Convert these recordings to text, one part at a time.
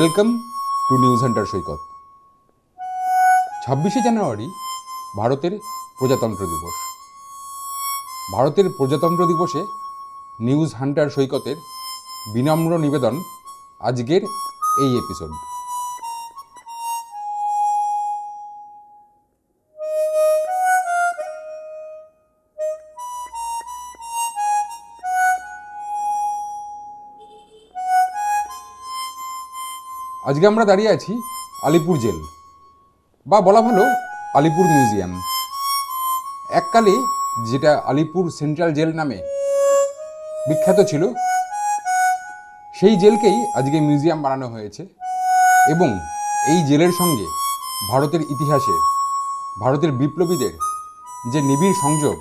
Welcome to news hunter Saikat. ছাব্বিশে জানুয়ারি ভারতের প্রজাতন্ত্র দিবস। ভারতের প্রজাতন্ত্র দিবসে নিউজ হান্টার সৈকতের বিনম্র নিবেদন আজকের এই এপিসোড আজকে আমরা দাঁড়িয়ে আছি আলিপুর জেল, বা বলা ভালো আলিপুর মিউজিয়াম। এককালে যেটা আলিপুর সেন্ট্রাল জেল নামে বিখ্যাত ছিল, সেই জেলকেই আজকে মিউজিয়াম বানানো হয়েছে এবং এই জেলের সঙ্গে ভারতের ইতিহাসে, ভারতের বিপ্লবীদের যে নিবিড় সংযোগ,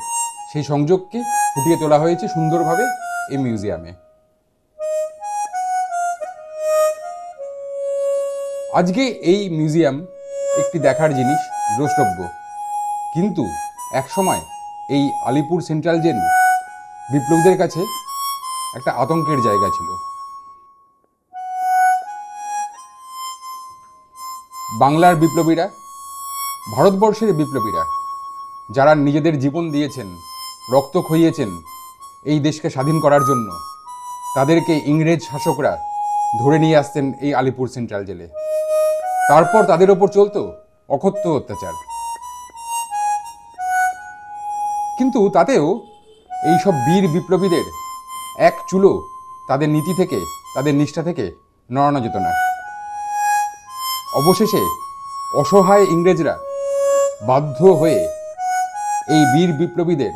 সেই সংযোগকে ফুটিয়ে তোলা হয়েছে সুন্দরভাবে এই মিউজিয়ামে। আজকে এই মিউজিয়াম একটি দেখার জিনিস দ্রষ্টব্য। কিন্তু একসময় এই আলিপুর সেন্ট্রাল জেল বিপ্লবীদের কাছে একটা আতঙ্কের জায়গা ছিল। বাংলার বিপ্লবীরা, ভারতবর্ষের বিপ্লবীরা, যারা নিজেদের জীবন দিয়েছেন, রক্ত খইয়েছেন এই দেশকে স্বাধীন করার জন্য, তাদেরকে ইংরেজ শাসকরা ধরে নিয়ে আসতেন এই আলিপুর সেন্ট্রাল জেলে। তারপর তাদের ওপর চলতো অকথ্য অত্যাচার। কিন্তু তাতেও এই সব বীর বিপ্লবীদের এক চুলো তাদের নীতি থেকে, তাদের নিষ্ঠা থেকে নড়ানো যেত না। অবশেষে অসহায় ইংরেজরা বাধ্য হয়ে এই বীর বিপ্লবীদের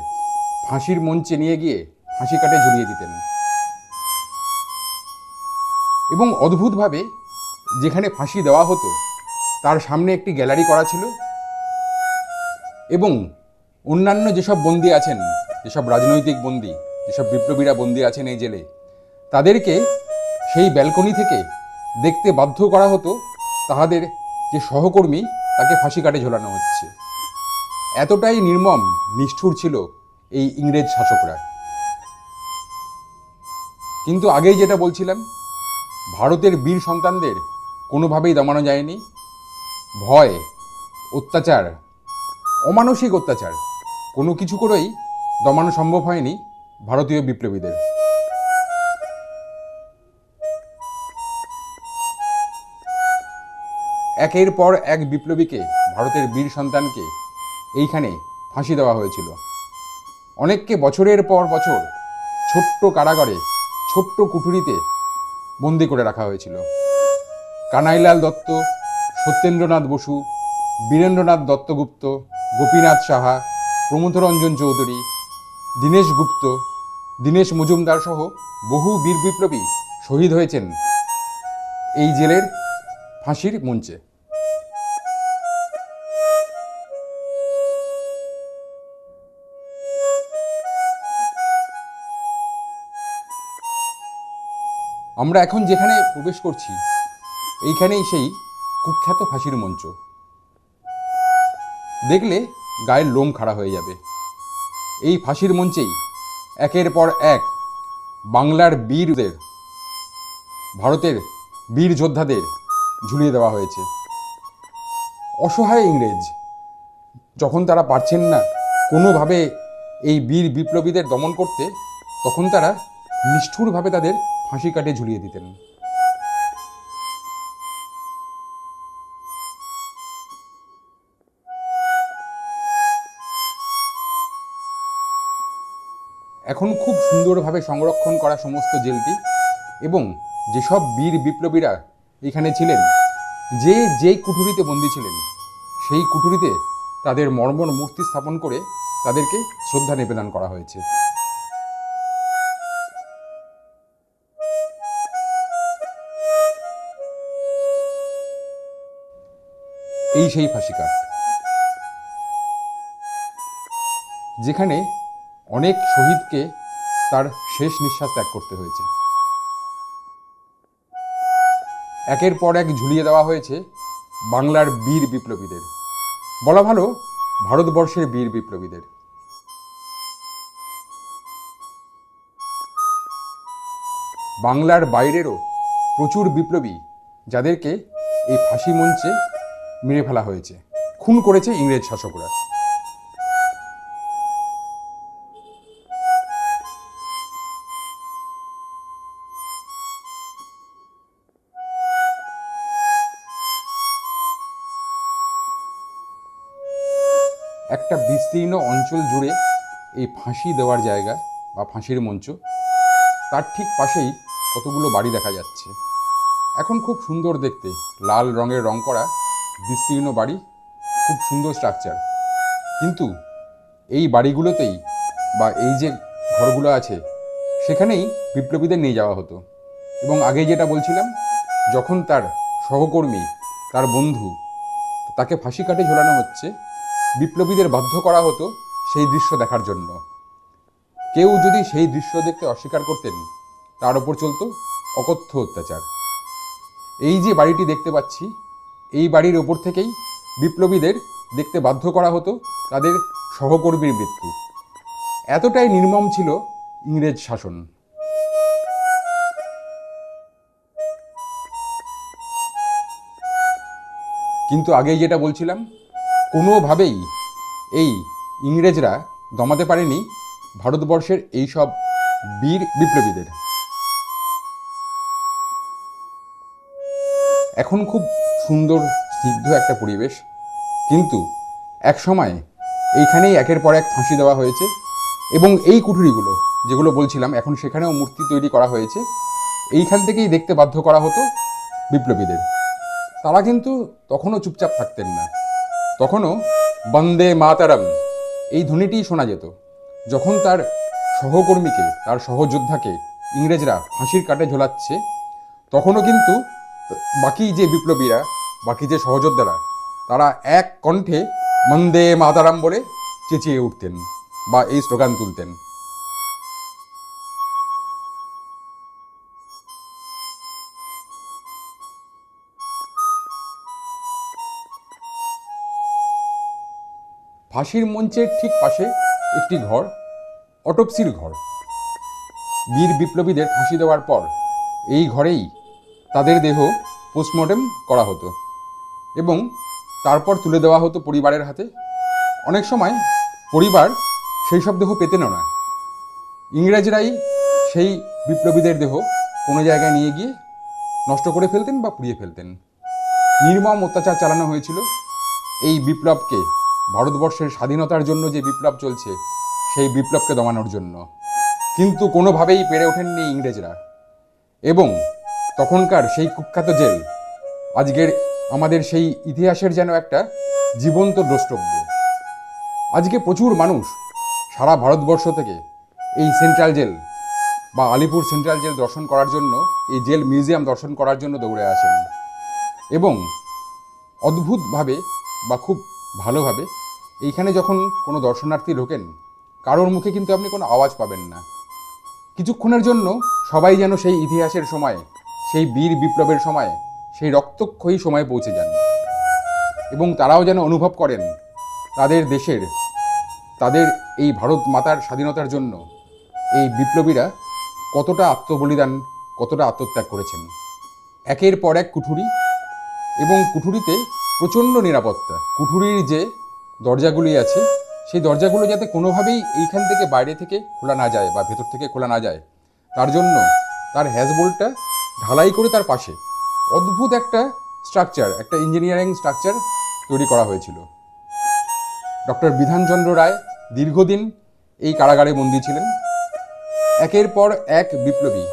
ফাঁসির মঞ্চে নিয়ে গিয়ে ফাঁসি কাটে ঝুলিয়ে দিতেন। এবং অদ্ভুতভাবে যেখানে ফাঁসি দেওয়া হতো, তার সামনে একটি গ্যালারি করা ছিল এবং অন্যান্য যেসব বন্দী আছেন, যেসব রাজনৈতিক বন্দী, যেসব বিপ্লবীরা বন্দী আছেন এই জেলে, তাদেরকে সেই ব্যালকনি থেকে দেখতে বাধ্য করা হতো, তাহাদের যে সহকর্মী, তাকে ফাঁসি কাটে ঝোলানো হচ্ছে। এতটাই নির্মম, নিষ্ঠুর ছিল এই ইংরেজ শাসকরা। কিন্তু আগেই যেটা বলছিলাম, ভারতের বীর সন্তানদের কোনোভাবেই দমানো যায়নি। ভয়, অত্যাচার, অমানসিক অত্যাচার, কোনো কিছু করেই দমানো সম্ভব হয়নি ভারতীয় বিপ্লবীদের। একের পর এক বিপ্লবীকে, ভারতের বীর সন্তানকে এইখানে ফাঁসি দেওয়া হয়েছিল। অনেককে বছরের পর বছর ছোট্ট কারাগারে, ছোট্ট কুঠুরিতে বন্দি করে রাখা হয়েছিল। কানাইলাল দত্ত, সত্যেন্দ্রনাথ বসু, বীরেন্দ্রনাথ দত্তগুপ্ত, গোপীনাথ সাহা প্রমথরঞ্জন চৌধুরী, দীনেশ গুপ্ত, দীনেশ মজুমদার সহ বহু বীর বিপ্লবী শহীদ হয়েছেন এই জেলের ফাঁসির মঞ্চে। আমরা এখন যেখানে প্রবেশ করছি এইখানেই সেই কুখ্যাত ফাঁসির মঞ্চ। দেখলে গায়ের লোম খাড়া হয়ে যাবে। এই ফাঁসির মঞ্চেই একের পর এক বাংলার বীরদের ভারতের বীর যোদ্ধাদের ঝুলিয়ে দেওয়া হয়েছে। অসহায় ইংরেজ, যখন তারা পারছেন না কোনোভাবে এই বীর বিপ্লবীদের দমন করতে, তখন তারা নিষ্ঠুরভাবে তাদের ফাঁসি কাটে ঝুলিয়ে দিতেন। এখন খুব সুন্দরভাবে সংরক্ষণ করা সমস্ত জেলটি এবং যেসব বীর বিপ্লবীরা এখানে ছিলেন, যে যেই কুঠুরিতে বন্দী ছিলেন, সেই কুঠুরিতে তাদের মর্মর মূর্তি স্থাপন করে তাদেরকে শ্রদ্ধা নিবেদন করা হয়েছে। এই সেই ফাঁসিকাঠ যেখানে অনেক শহীদকে তার শেষ নিঃশ্বাস ত্যাগ করতে হয়েছে। একের পর এক ঝুলিয়ে দেওয়া হয়েছে বাংলার বীর বিপ্লবীদের। বলা ভালো, ভারতবর্ষের বীর বিপ্লবীদের। বাংলার বাইরেরও প্রচুর বিপ্লবী যাদেরকে এই ফাঁসি মঞ্চে মেরে ফেলা হয়েছে। খুন করেছে ইংরেজ শাসকরা। একটা বিস্তীর্ণ অঞ্চল জুড়ে এই ফাঁসি দেওয়ার জায়গা বা ফাঁসির মঞ্চ, তার ঠিক পাশেই কতগুলো বাড়ি দেখা যাচ্ছে। এখন খুব সুন্দর দেখতে, লাল রঙের রং করা বিস্তীর্ণ বাড়ি, খুব সুন্দর স্ট্রাকচার কিন্তু এই বাড়িগুলোতেই বা এই যে ঘরগুলো আছে, সেখানেই বিপ্লবীদের নিয়ে যাওয়া হতো। এবং আগে যেটা বলছিলাম, যখন তার সহকর্মী, তার বন্ধু, তাকে ফাঁসি কাটে ঝোলানো হচ্ছে বিপ্লবীদের বাধ্য করা হতো সেই দৃশ্য দেখার জন্য। কেউ যদি সেই দৃশ্য দেখতে অস্বীকার করতেন, তার ওপর চলতো অকথ্য অত্যাচার। এই যে বাড়িটি দেখতে পাচ্ছি, এই বাড়ির ওপর থেকেই বিপ্লবীদের দেখতে বাধ্য করা হতো তাদের সহকর্মীর মৃত্যু। এতটাই নির্মম ছিল ইংরেজ শাসন। কিন্তু আগেই যেটা বলছিলাম কোনোভাবেই এই ইংরেজরা দমাতে পারেনি ভারতবর্ষের এই সব বীর বিপ্লবীদের। এখন খুব সুন্দর, স্নিগ্ধ একটা পরিবেশ। কিন্তু এক সময় এইখানেই একের পর এক ফাঁসি দেওয়া হয়েছে এবং এই কুঠুরিগুলো যেগুলো বলছিলাম, এখন সেখানেও মূর্তি তৈরি করা হয়েছে, এইখান থেকেই দেখতে বাধ্য করা হতো বিপ্লবীদের। তারা কিন্তু তখনও চুপচাপ থাকতেন না। তখনও বন্দে মাতারাম এই ধ্বনিটি শোনা যেত। যখন তার সহকর্মীকে, তার সহযোদ্ধাকে ইংরেজরা হাসির কাটে ঝোলাচ্ছে, তখনও কিন্তু বাকি যে বিপ্লবীরা, বাকি যে সহযোদ্ধারা, তারা এক কণ্ঠে মন্দে মাতারাম বলে চেঁচিয়ে উঠতেন বা এই স্লোগান তুলতেন। ফাঁসির মঞ্চের ঠিক পাশে একটি ঘর, অটোপসির ঘর। বীর বিপ্লবীদের ফাঁসি দেওয়ার পর এই ঘরেই তাদের দেহ পোস্টমর্টেম করা হতো এবং তারপর তুলে দেওয়া হতো পরিবারের হাতে। অনেক সময় পরিবার সেই সব দেহ পেতেনও না। ইংরেজরাই সেই বিপ্লবীদের দেহ কোনো জায়গায় নিয়ে গিয়ে নষ্ট করে ফেলতেন বা পুড়িয়ে ফেলতেন। নির্মম অত্যাচার চালানো হয়েছিল এই বিপ্লবকে। ভারতবর্ষের স্বাধীনতার জন্য যে বিপ্লব চলছে, সেই বিপ্লবকে দমানোর জন্য। কিন্তু কোনোভাবেই পেরে ওঠেননি ইংরেজরা। এবং তখনকার সেই কুখ্যাত জেল, আজকের আমাদের সেই ইতিহাসের যেন একটা জীবন্ত দ্রষ্টব্য। আজকে প্রচুর মানুষ সারা ভারতবর্ষ থেকে এই সেন্ট্রাল জেল বা আলিপুর সেন্ট্রাল জেল দর্শন করার জন্য, এই জেল মিউজিয়াম দর্শন করার জন্য দৌড়ে আসেন। এবং অদ্ভুতভাবে বা খুব ভালোভাবে, এইখানে যখন কোনো দর্শনার্থী ঢোকেন, কারোর মুখে কিন্তু আপনি কোনো আওয়াজ পাবেন না। কিছুক্ষণের জন্য সবাই যেন সেই ইতিহাসের সময়, সেই বীর বিপ্লবের সময়, সেই রক্তক্ষয়ী সময়ে পৌঁছে যান। এবং তারাও যেন অনুভব করেন তাদের দেশের, তাদের এই ভারত মাতার স্বাধীনতার জন্য এই বিপ্লবীরা কতটা আত্মবলিদান, কতটা আত্মত্যাগ করেছেন। একের পর এক কুঠুরি এবং কুঠুরিতে প্রচণ্ড নিরাপত্তা। কুঠুরির যে দরজাগুলি আছে, সেই দরজাগুলো যাতে কোনোভাবেই এইখান থেকে বাইরে থেকে খোলা না যায় বা ভেতর থেকে খোলা না যায়, তার জন্য তার হ্যাজবোল্টটা ঢালাই করে তার পাশে অদ্ভুত একটা স্ট্রাকচার একটা ইঞ্জিনিয়ারিং স্ট্রাকচার তৈরি করা হয়েছিল। ডক্টর বিধানচন্দ্র রায় দীর্ঘদিন এই কারাগারে বন্দী ছিলেন। একের পর এক বিপ্লবী,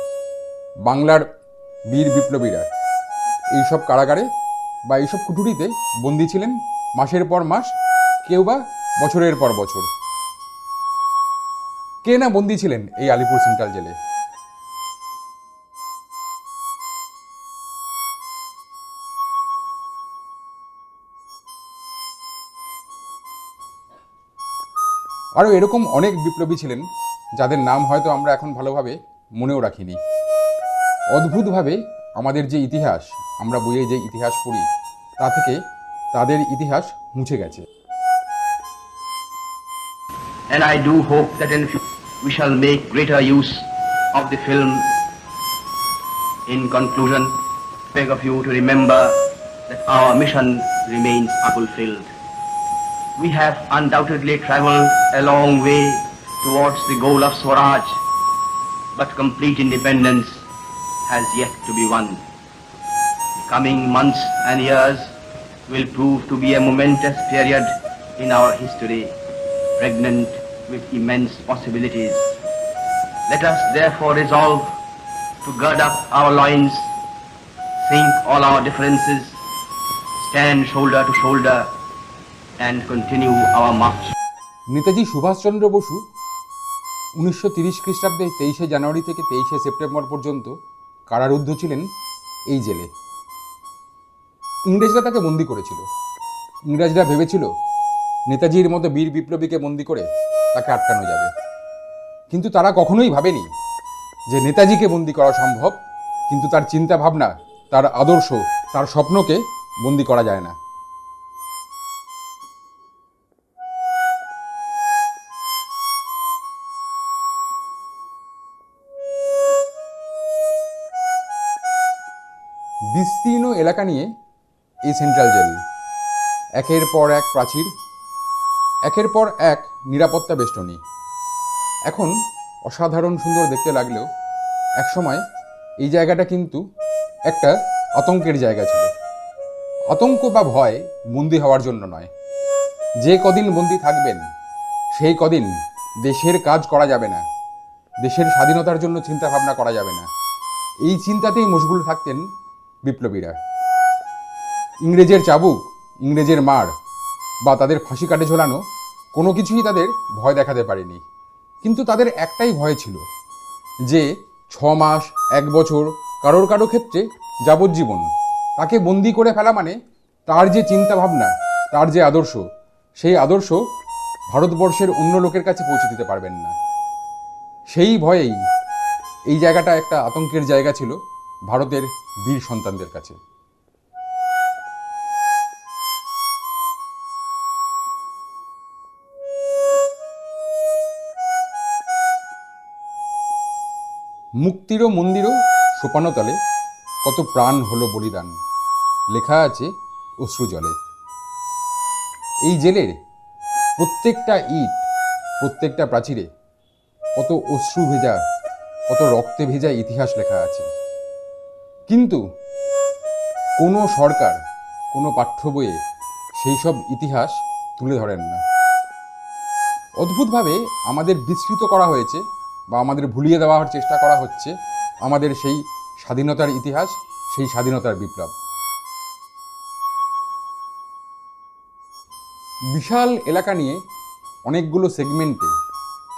বাংলার বীর বিপ্লবীরা এইসব কারাগারে বা এইসব কুঠুরিতে বন্দী ছিলেন মাসের পর মাস, কেউ বা বছরের পর বছর। কে না বন্দী ছিলেন এই আলিপুর সেন্ট্রাল জেলে? আরও এরকম অনেক বিপ্লবী ছিলেন, যাদের নাম হয়তো আমরা এখন ভালোভাবে মনেও রাখিনি। অদ্ভুতভাবে আমাদের যে ইতিহাস আমরা বইয়ে যে ইতিহাস পড়ি তা থেকে তাদের ইতিহাস মুছে গেছে and I do hope that in future we shall make greater use of the film. In conclusion, beg of you to remember that our mission remains unfulfilled. We have undoubtedly traveled a long way towards the goal of Swaraj, but complete independence has yet to be won. The coming months and years will prove to be a momentous period in our history, pregnant with immense possibilities. Let us therefore resolve to gird up our loins, sink all our differences, stand shoulder to shoulder, and continue our march. Netaji Subhash Chandra Basu উনিশশো তিরিশ খ্রিস্টাব্দে তেইশে জানুয়ারি থেকে তেইশে September পর্যন্ত কারারুদ্ধ ছিলেন এই জেলে। ইংরেজরা তাকে বন্দি করেছিল। ইংরেজরা ভেবেছিল নেতাজির মতো বীর বিপ্লবীকে বন্দি করে তাকে আটকানো যাবে। কিন্তু তারা কখনোই ভাবেনি যে নেতাজিকে বন্দি করা সম্ভব, কিন্তু তার চিন্তা ভাবনা তার আদর্শ, তার স্বপ্নকে বন্দি করা যায় না। বিস্তীর্ণ এলাকা নিয়ে এই সেন্ট্রাল জেল একের পর এক প্রাচীর, একের পর এক নিরাপত্তা বেষ্টনী। এখন অসাধারণ সুন্দর দেখতে লাগলেও একসময় এই জায়গাটা কিন্তু একটা আতঙ্কের জায়গা ছিল। আতঙ্ক বা ভয় বন্দি হওয়ার জন্য নয়। যে কদিন বন্দি থাকবেন, সেই কদিন দেশের কাজ করা যাবে না। দেশের স্বাধীনতার জন্য চিন্তা ভাবনা করা যাবে না। এই চিন্তাতেই মশগুল থাকতেন বিপ্লবীরা। ইংরেজের চাবুক, ইংরেজের মার বা তাদের ফাঁসি কাটে ঝোলানো কোনো কিছুই তাদের ভয় দেখাতে পারেনি। কিন্তু তাদের একটাই ভয় ছিল যে ছ মাস, এক বছর কারোর কারও ক্ষেত্রে যাবজ্জীবন, তাকে বন্দি করে ফেলা মানে তার যে চিন্তা ভাবনা তার যে আদর্শ, সেই আদর্শ ভারতবর্ষের অন্য লোকের কাছে পৌঁছে দিতে পারবেন না। সেই ভয়েই এই জায়গাটা একটা আতঙ্কের জায়গা ছিল। ভারতের বীর সন্তানদের কাছে। মুক্তিরও মন্দিরও সোপানতলে কত প্রাণ হলো বলিদান। লেখা আছে অশ্রু জলে। এই জেলের প্রত্যেকটা ইট, প্রত্যেকটা প্রাচীরে কত অশ্রু ভেজা, কত রক্তে ভেজা ইতিহাস লেখা আছে। কিন্তু কোনো সরকার, কোনো পাঠ্য বইয়ে সেই সব ইতিহাস তুলে ধরেন না। অদ্ভুতভাবে আমাদের বিস্মৃত করা হয়েছে বা আমাদের ভুলিয়ে দেওয়ার চেষ্টা করা হচ্ছে আমাদের সেই স্বাধীনতার ইতিহাস, সেই স্বাধীনতার বিপ্লব। বিশাল এলাকা নিয়ে অনেকগুলো সেগমেন্টে,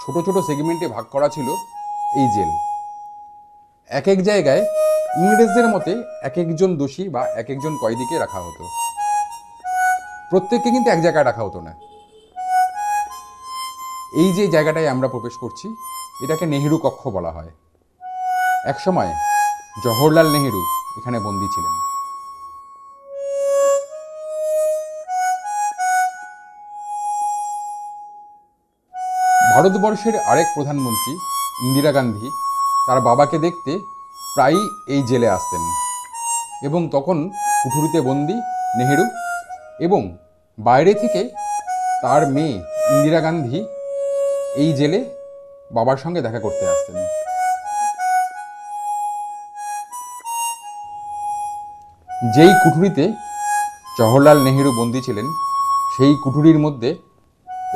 ছোট ছোট সেগমেন্টে ভাগ করা ছিল এই জেল। এক এক জায়গায় ইংরেজদের মতে এক একজন দোষী বা এক একজন কয়েদিকে রাখা হতো। প্রত্যেককে কিন্তু এক জায়গায় রাখা হতো না। এই যে জায়গাটায় আমরা প্রবেশ করছি, এটাকে নেহেরু কক্ষ বলা হয়। একসময় জওহরলাল নেহেরু এখানে বন্দী ছিলেন। ভারতবর্ষের আরেক প্রধানমন্ত্রী ইন্দিরা গান্ধী, তার বাবাকে দেখতে প্রায়ই এই জেলে আসতেন এবং তখন কুঠুরিতে বন্দি নেহেরু এবং বাইরে থেকে তার মেয়ে ইন্দিরা গান্ধী এই জেলে বাবার সঙ্গে দেখা করতে আসতেন। যেই কুঠুরিতে জওহরলাল নেহেরু বন্দী ছিলেন, সেই কুঠুরির মধ্যে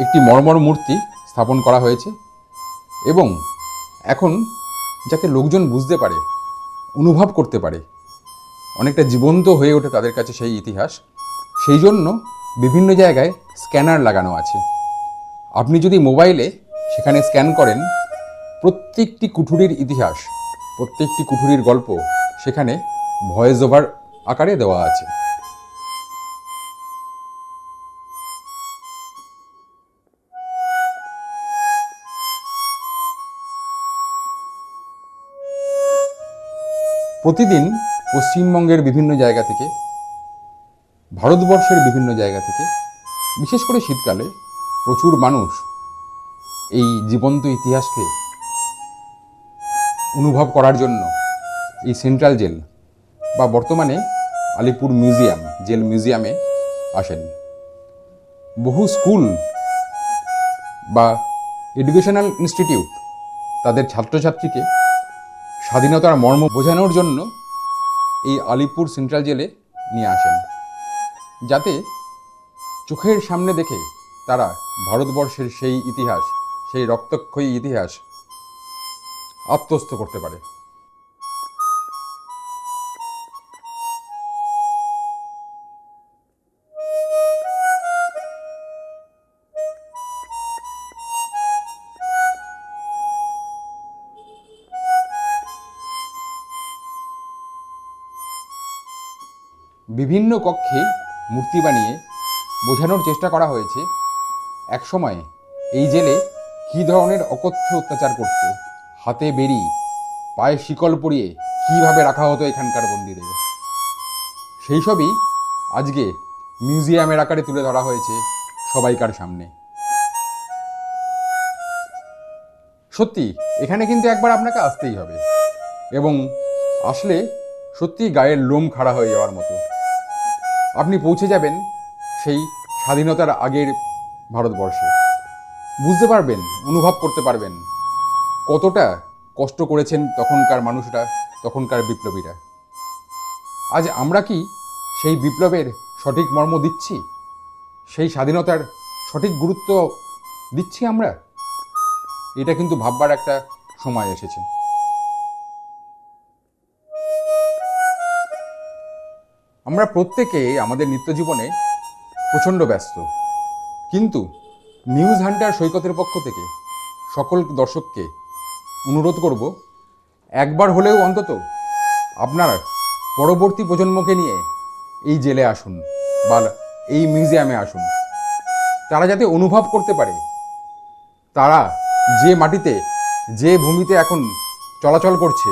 একটি মর্মর মূর্তি স্থাপন করা হয়েছে এবং এখন যাতে লোকজন বুঝতে পারে অনুভব করতে পারে। অনেকটা জীবন্ত হয়ে ওঠে তাদের কাছে সেই ইতিহাস। সেই জন্য বিভিন্ন জায়গায় স্ক্যানার লাগানো আছে। আপনি যদি মোবাইলে সেখানে স্ক্যান করেন, প্রত্যেকটি কুঠুরির ইতিহাস, প্রত্যেকটি কুঠুরির গল্প সেখানে ভয়েস ওভার আকারে দেওয়া আছে। প্রতিদিন পশ্চিমবঙ্গের বিভিন্ন জায়গা থেকে, ভারতবর্ষের বিভিন্ন জায়গা থেকে, বিশেষ করে শীতকালে প্রচুর মানুষ এই জীবন্ত ইতিহাসকে অনুভব করার জন্য এই সেন্ট্রাল জেল বা বর্তমানে আলিপুর মিউজিয়াম, জেল মিউজিয়ামে আসেন। বহু স্কুল বা এডুকেশনাল ইনস্টিটিউট তাদের ছাত্রছাত্রীকে স্বাধীনতার মর্ম বোঝানোর জন্য এই আলিপুর সেন্ট্রাল জেলে নিয়ে আসেন, যাতে চোখের সামনে দেখে তারা ভারতবর্ষের সেই ইতিহাস, সেই রক্তক্ষয়ী ইতিহাস আত্মস্থ করতে পারে। বিভিন্ন কক্ষে মূর্তি বানিয়ে বোঝানোর চেষ্টা করা হয়েছে। একসময় এই জেলে কী ধরনের অকথ্য অত্যাচার করত, হাতে বেরি পায়ে শিকল পরিয়ে কীভাবে রাখা হতো এখানকার বন্দিদের? সেই সবই আজকে মিউজিয়ামের আকারে তুলে ধরা হয়েছে সবাইকার সামনে। সত্যি, এখানে কিন্তু একবার আপনাকে আসতেই হবে এবং আসলে সত্যি গায়ের লোম খাড়া হয়ে যাওয়ার মতো। আপনি পৌঁছে যাবেন সেই স্বাধীনতার আগের ভারতবর্ষে। বুঝতে পারবেন, অনুভব করতে পারবেন কতটা কষ্ট করেছেন তখনকার মানুষরা, তখনকার বিপ্লবীরা। আজ আমরা কি সেই বিপ্লবের সঠিক মর্ম দিচ্ছি? সেই স্বাধীনতার সঠিক গুরুত্ব দিচ্ছি আমরা? এটা কিন্তু ভাববার একটা সময় এসেছে। আমরা প্রত্যেকে আমাদের নিত্যজীবনে প্রচণ্ড ব্যস্ত। কিন্তু নিউজ হান্টার সৈকতের পক্ষ থেকে সকল দর্শককে অনুরোধ করব, একবার হলেও অন্তত আপনার পরবর্তী প্রজন্মকে নিয়ে এই জেলে আসুন বা এই মিউজিয়ামে আসুন। তারা যাতে অনুভব করতে পারে তারা যে মাটিতে, যে ভূমিতে এখন চলাচল করছে,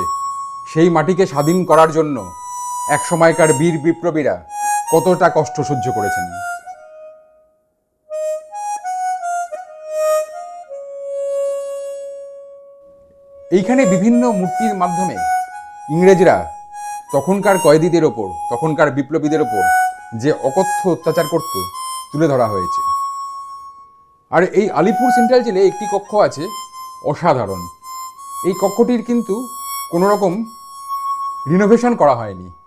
সেই মাটিকে স্বাধীন করার জন্য এক সময়কার বীর বিপ্লবীরা কতটা কষ্ট সহ্য করেছেন? এইখানে বিভিন্ন মূর্তির মাধ্যমে ইংরেজরা তখনকার কয়েদিদের ওপর, তখনকার বিপ্লবীদের ওপর যে অকথ্য অত্যাচার করত তুলে ধরা হয়েছে। আর এই আলিপুর সেন্ট্রাল জেলে একটি কক্ষ আছে অসাধারণ। এই কক্ষটির কিন্তু কোনো রকম রিনোভেশন করা হয়নি।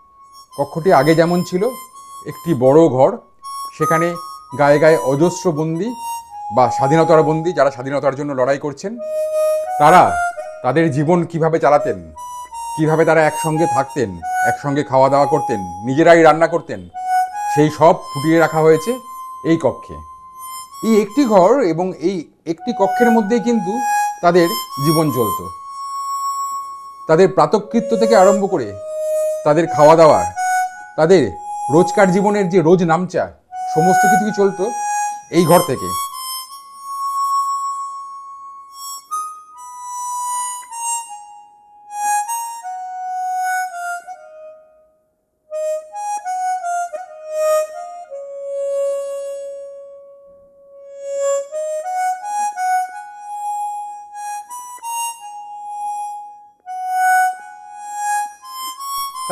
কক্ষটি আগে যেমন ছিল, একটি বড় ঘর, সেখানে গায়ে গায়ে অজস্র বন্দি বা স্বাধীনতার বন্দি যারা স্বাধীনতার জন্য লড়াই করছেন, তারা তাদের জীবন কীভাবে চালাতেন, কীভাবে তারা একসঙ্গে থাকতেন, একসঙ্গে খাওয়া দাওয়া করতেন, নিজেরাই রান্না করতেন, সেই সব ফুটিয়ে রাখা হয়েছে এই কক্ষে। এই একটি ঘর এবং এই একটি কক্ষের মধ্যেই কিন্তু তাদের জীবন চলত। তাদের প্রাতকৃত্য থেকে আরম্ভ করে তাদের খাওয়া দাওয়া, তাদের রোজকার জীবনের যে রোজ নামচা, সমস্ত কিছুই চলতো এই ঘর থেকে।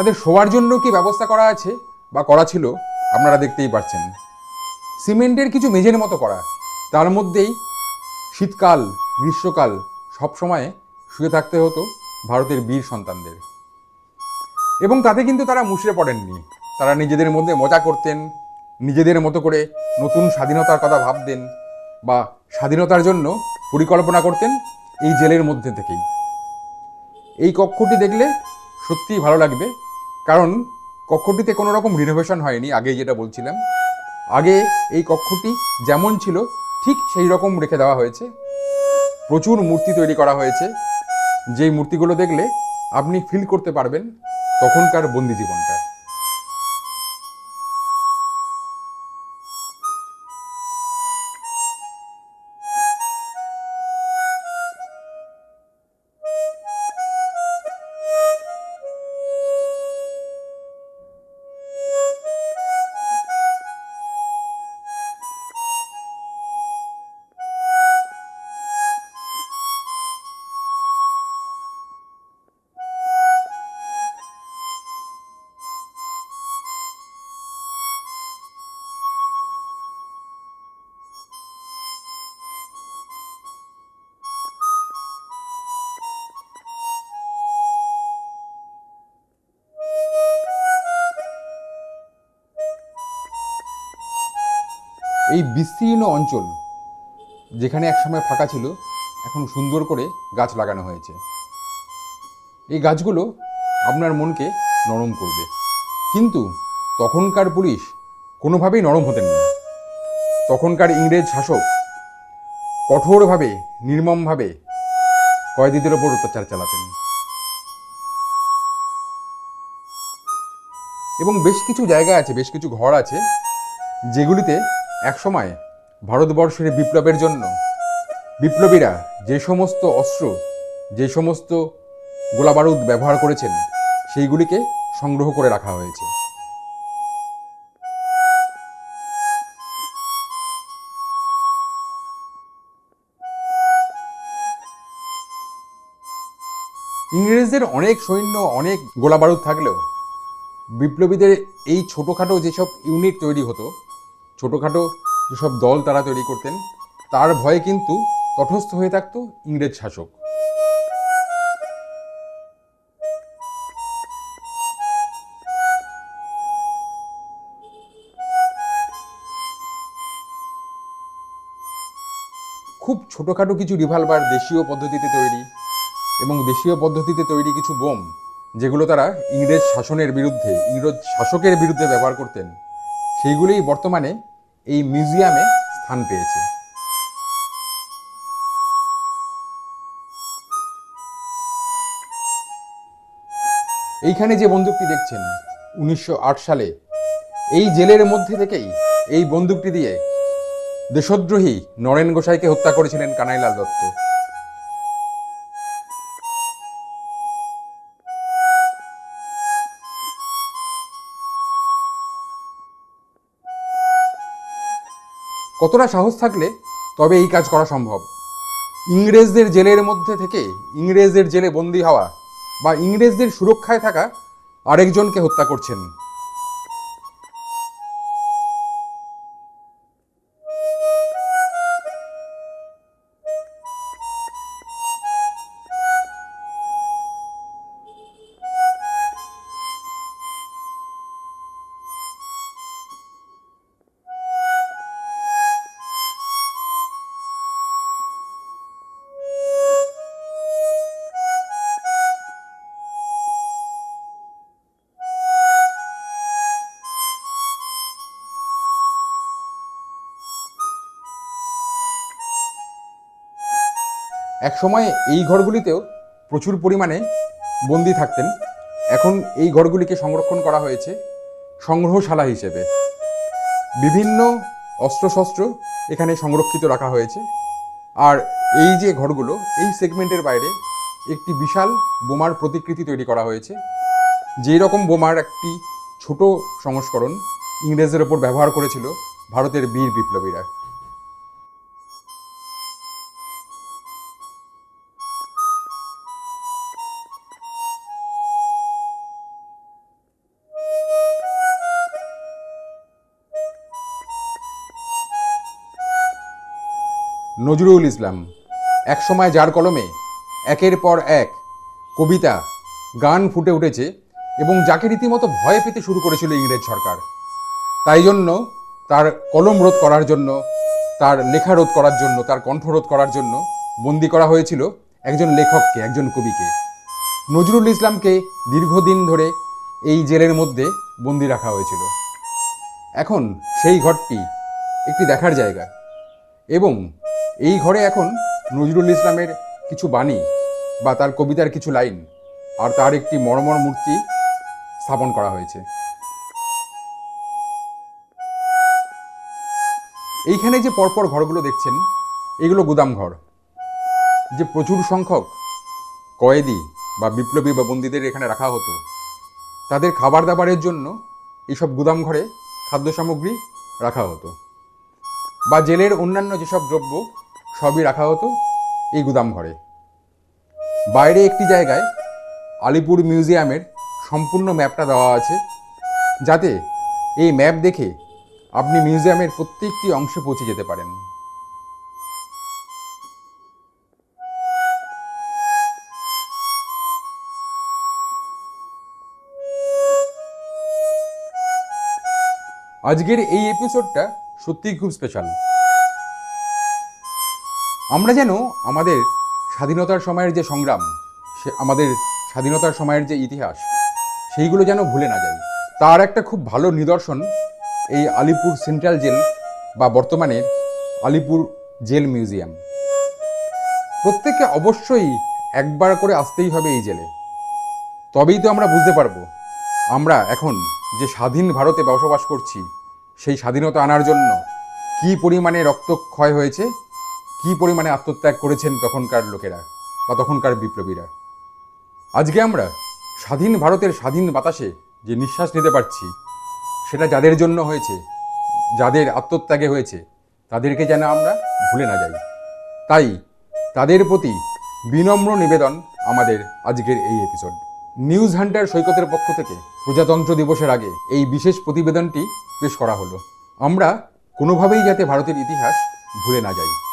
তাদের শোয়ার জন্য কি ব্যবস্থা করা আছে বা করা ছিল, আপনারা দেখতেই পাচ্ছেন সিমেন্টের কিছু মেঝের মতো করা। তার মধ্যেই শীতকাল, গ্রীষ্মকাল সব সময় শুয়ে থাকতে হতো ভারতের বীর সন্তানদের। এবং তাতে কিন্তু তারা মুষড়ে পড়েননি। তারা নিজেদের মধ্যে মজা করতেন, নিজেদের মতো করে নতুন স্বাধীনতার কথা ভাবতেন বা স্বাধীনতার জন্য পরিকল্পনা করতেন এই জেলের মধ্যে থেকেই। এই কক্ষটি দেখলে সত্যিই ভালো লাগবে। কারণ কক্ষটিতে কোনো রকম রিনোভেশন হয়নি আগে যেটা বলছিলাম। আগে এই কক্ষটি যেমন ছিল, ঠিক সেই রকম রেখে দেওয়া হয়েছে। প্রচুর মূর্তি তৈরি করা হয়েছে। যেই মূর্তিগুলো দেখলে আপনি ফিল করতে পারবেন তখনকার বন্দি জীবনটা। এই বিস্তীর্ণ অঞ্চল, যেখানে একসময় ফাঁকা ছিল, এখন সুন্দর করে গাছ লাগানো হয়েছে। এই গাছগুলো আপনার মনকে নরম করবে। কিন্তু তখনকার পুলিশ কোনোভাবেই নরম হতেন না। তখনকার ইংরেজ শাসক কঠোরভাবে, নির্মমভাবে কয়েদিদের ওপর অত্যাচার চালাতেন। এবং বেশ কিছু জায়গা আছে, বেশ কিছু ঘর আছে, যেগুলিতে একসময় ভারতবর্ষের বিপ্লবের জন্য বিপ্লবীরা যে সমস্ত অস্ত্র, যে সমস্ত গোলাবারুদ ব্যবহার করেছেন, সেইগুলিকে সংগ্রহ করে রাখা হয়েছে। ইংরেজদের অনেক সৈন্য, অনেক গোলাবারুদ থাকলেও বিপ্লবীদের এই ছোটোখাটো যেসব ইউনিট তৈরি হতো ছোটোখাটো যেসব দল তারা তৈরি করতেন, তার ভয়ে কিন্তু তটস্থ হয়ে থাকতো ইংরেজ শাসক। খুব ছোটোখাটো কিছু রিভলভার দেশীয় পদ্ধতিতে তৈরি এবং দেশীয় পদ্ধতিতে তৈরি কিছু বোম, যেগুলো তারা ইংরেজ শাসনের বিরুদ্ধে, ইংরেজ শাসকের বিরুদ্ধে ব্যবহার করতেন। সেইগুলোই বর্তমানে এই মিউজিয়ামে স্থান পেয়েছে। এইখানে যে বন্দুকটি দেখছেন, উনিশশো আট সালে, এই জেলের মধ্যে থেকেই এই বন্দুকটি দিয়ে দেশদ্রোহী নরেন গোসাইকে হত্যা করেছিলেন কানাইলাল দত্ত। কতটা সাহস থাকলে তবে এই কাজ করা সম্ভব? ইংরেজদের জেলের মধ্যে থেকে ইংরেজদের জেলে বন্দী হওয়া বা ইংরেজদের সুরক্ষায় থাকা আরেকজনকে হত্যা করছেন। একসময় এই ঘরগুলিতেও প্রচুর পরিমাণে বন্দি থাকতেন। এখন এই ঘরগুলিকে সংরক্ষণ করা হয়েছে সংগ্রহশালা হিসেবে। বিভিন্ন অস্ত্রশস্ত্র এখানে সংরক্ষিত রাখা হয়েছে। আর এই যে ঘরগুলো, এই সেগমেন্টের বাইরে একটি বিশাল বোমার প্রতিকৃতি তৈরি করা হয়েছে। যেই রকম বোমার একটি ছোট সংস্করণ ইংরেজদের ওপর ব্যবহার করেছিল ভারতের বীর বিপ্লবীরা। নজরুল ইসলাম। একসময় যার কলমে একের পর এক কবিতা, গান ফুটে উঠেছে এবং যাকে রীতিমতো ভয় পেতে শুরু করেছিল ইংরেজ সরকার। তাই জন্য তার কলম রোধ করার জন্য, তার লেখা রোধ করার জন্য, তার কণ্ঠ রোধ করার জন্য বন্দি করা হয়েছিল একজন লেখককে, একজন কবিকে। নজরুল ইসলামকে দীর্ঘদিন ধরে এই জেলের মধ্যে বন্দি রাখা হয়েছিল। এখন সেই ঘরটি একটি দেখার জায়গা এবং এই ঘরে এখন নজরুল ইসলামের কিছু বাণী বা তার কবিতার কিছু লাইন আর তার একটি মর্মর মূর্তি স্থাপন করা হয়েছে। এইখানে যে পরপর ঘরগুলো দেখছেন, এগুলো গুদাম ঘর। যে প্রচুর সংখ্যক কয়েদি বা বিপ্লবী বা বন্দীদের এখানে রাখা হতো, তাদের খাবার দাবারের জন্য এইসব গুদাম ঘরে খাদ্য সামগ্রী রাখা হতো। বা জেলের অন্যান্য যেসব দ্রব্য সবই রাখা হতো এই গুদাম ঘরে। বাইরে একটি জায়গায় আলিপুর মিউজিয়ামের সম্পূর্ণ ম্যাপটা দেওয়া আছে, যাতে এই ম্যাপ দেখে আপনি মিউজিয়ামের প্রত্যেকটি অংশে পৌঁছে যেতে পারেন। আজকের এই এপিসোডটা সত্যিই খুব স্পেশাল আমরা যেন আমাদের স্বাধীনতার সময়ের যে সংগ্রাম, সে আমাদের স্বাধীনতার সময়ের যে ইতিহাস, সেইগুলো যেন ভুলে না যাই। তার একটা খুব ভালো নিদর্শন এই আলিপুর সেন্ট্রাল জেল বা বর্তমানে আলিপুর জেল মিউজিয়াম। প্রত্যেককে অবশ্যই একবার করে আসতেই হবে এই জেলে। তবেই তো আমরা বুঝতে পারব, আমরা এখন যে স্বাধীন ভারতে বসবাস করছি, সেই স্বাধীনতা আনার জন্য কি পরিমাণে রক্তক্ষয় হয়েছে কি পরিমাণে আত্মত্যাগ করেছেন তখনকার লোকেরা বা তখনকার বিপ্লবীরা? আজকে আমরা স্বাধীন ভারতের স্বাধীন বাতাসে যে নিঃশ্বাস নিতে পারছি, সেটা যাদের জন্য হয়েছে, যাদের আত্মত্যাগে হয়েছে, তাদেরকে যেন আমরা ভুলে না যাই। তাই তাদের প্রতি বিনম্র নিবেদন আমাদের আজকের এই এপিসোড নিউজ হান্টার সৈকতের পক্ষ থেকে প্রজাতন্ত্র দিবসের আগে এই বিশেষ প্রতিবেদনটি পেশ করা হলো। আমরা কোনোভাবেই যাতে ভারতের ইতিহাস ভুলে না যাই।